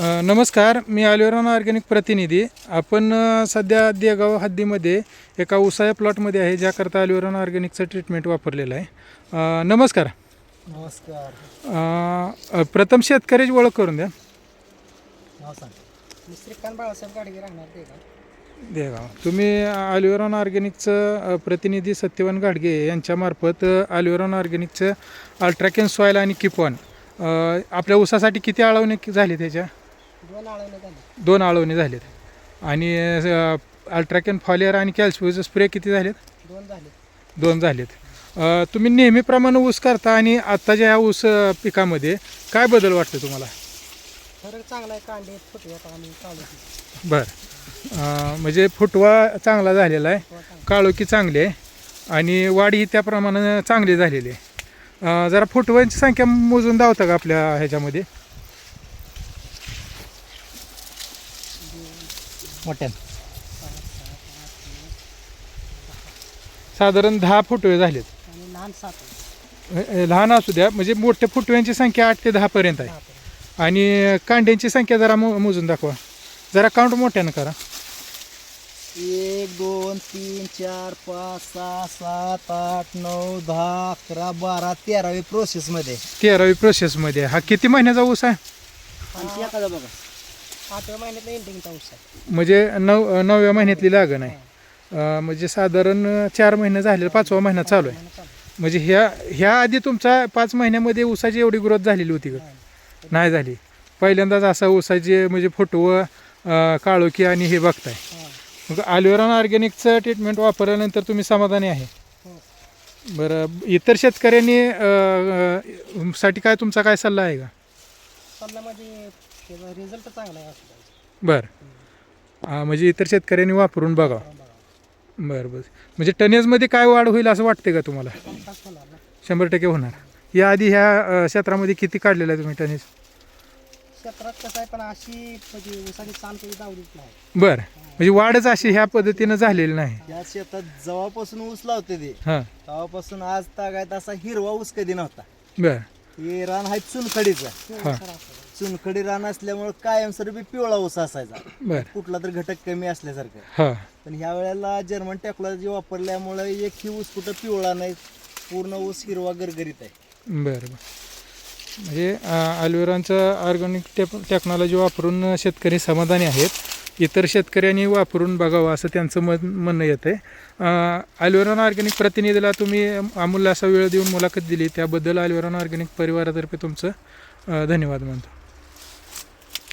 नमस्कार मी अलिवरॉन ऑर्गॅनिक प्रतिनिधी. आपण सध्या देगाव हद्दीमध्ये एका उसाया प्लॉटमध्ये आहे ज्याकरता अलिवरॉन ऑर्गॅनिकचं ट्रीटमेंट वापरलेलं आहे. नमस्कार. नमस्कार. प्रथम शेतकऱ्याची ओळख करून द्या. देगाव. तुम्ही अलिवरॉन ऑर्गॅनिकचं प्रतिनिधी सत्यवान गाडगे यांच्यामार्फत अलिवरॉन ऑर्गॅनिकचं अल्ट्राकेन सॉईल आणि किपॉन आपल्या उसासाठी किती आळवणे झाले त्याच्या? दोन आळवणे झाले. दोन आळवणे झालेत. आणि अल्ट्राकेन फॉलियर आणि कॅल्शियमचे स्प्रे किती झालेत? दोन झाले. दोन झालेत. तुम्ही नेहमीप्रमाणे ऊस करता आणि आत्ताच्या ह्या ऊस पिकामध्ये काय बदल वाटतं तुम्हाला? फरक चांगला आहे कांडे आणि बरं. म्हणजे फुटवा चांगला झालेला आहे काळोखी चांगली आहे आणि वाढ ही त्याप्रमाणे चांगली झालेली आहे. जरा फुटव्यांची संख्या मोजून धावता का आपल्या ह्याच्यामध्ये? मोठ्यान. साधारण दहा फुटवे झालेत. आणि लहान सात अ, अ, लहान असू द्या म्हणजे मोठ्या फुटव्यांची संख्या आठ ते दहापर्यंत आहे. आणि कांड्यांची संख्या जरा मो मोजून दाखवा. जरा काउंट मोठ्यानं करा. एक दोन तीन चार पाच सहा सात आठ नऊ दहा अकरा बारा तेरावी प्रोसेस मध्ये. तेरावी प्रोसेसमध्ये हा किती महिन्याचा ऊस आहे? आणखी एखादा बघा. आठव्या आहे. म्हणजे नव नवव्या महिन्यातली लागण आहे. अं, म्हणजे साधारण चार महिने झाले पाचवा महिना चालू आहे. म्हणजे ह्या ह्या आधी तुमचा पाच महिन्यामध्ये ऊसाची एवढी ग्रोथ झालेली होती का? नाही. झाली. पहिल्यांदाच असा ऊसाची म्हणजे फुटवं अं, काळोखी आणि हे बघताय. मग अल्युरॉन ऑर्गॅनिकचं ट्रीटमेंट वापरल्यानंतर तुम्ही समाधानी आहे? बरं इतर शेतकऱ्यांनी अं, अं, साठी काय तुमचा काय सल्ला आहे का? समजा म्हणजे त्याचा रिझल्ट चांगला आहे असं बरं. हा, म्हणजे इतर शेतकऱ्यांनी वापरून बघावं बरं बरं. म्हणजे टनेजमध्ये काय वाढ होईल असं वाटते का तुम्हाला? होणार ना शंभर टक्के होणार. याआधी ह्या अ, क्षेत्रामध्ये किती काढलेलं आहे तुम्ही टनेज? क्षेत्रात कसं आहे पण अशी म्हणजे ऊसाची चाल कधी दावलीच नाही. बरं. म्हणजे वाढच अशी ह्या पद्धतीनं झालेली नाही. या शेतात जेव्हापासून ऊस लावते ते हां. तेव्हापासून आज तागायत असा हिरवा ऊस कधी नव्हता. बरं. हे रान आहे चुनखडीचा. हां. चुनखडी रान असल्यामुळे कायमस्वरूपी पिवळा ऊस असायचा. बरं. कुठला तर घटक कमी असल्यासारखं. हां. पण ह्या वेळेला जर्मन टेक्नॉलॉजी वापरल्यामुळे एक ही ऊस कुठं पिवळा नाही पूर्ण ऊस हिरवा गरगरीत आहे. बरं बरं. म्हणजे अल्युरांचं ऑर्गॅनिक टेप टेक्नॉलॉजी वापरून शेतकरी समाधानी आहेत. इतर शेतकऱ्यांनी वापरून बघावं असं त्यांचं मन म्हणणं येतं आहे अल्वेरॉन ऑर्गॅनिक प्रतिनिधीला तुम्ही अमूल्य असा वेळ देऊन मुलाखत दिली त्याबद्दल अल्युरॉन ऑर्गॅनिक परिवारातर्फे तुमचं धन्यवाद मानतो.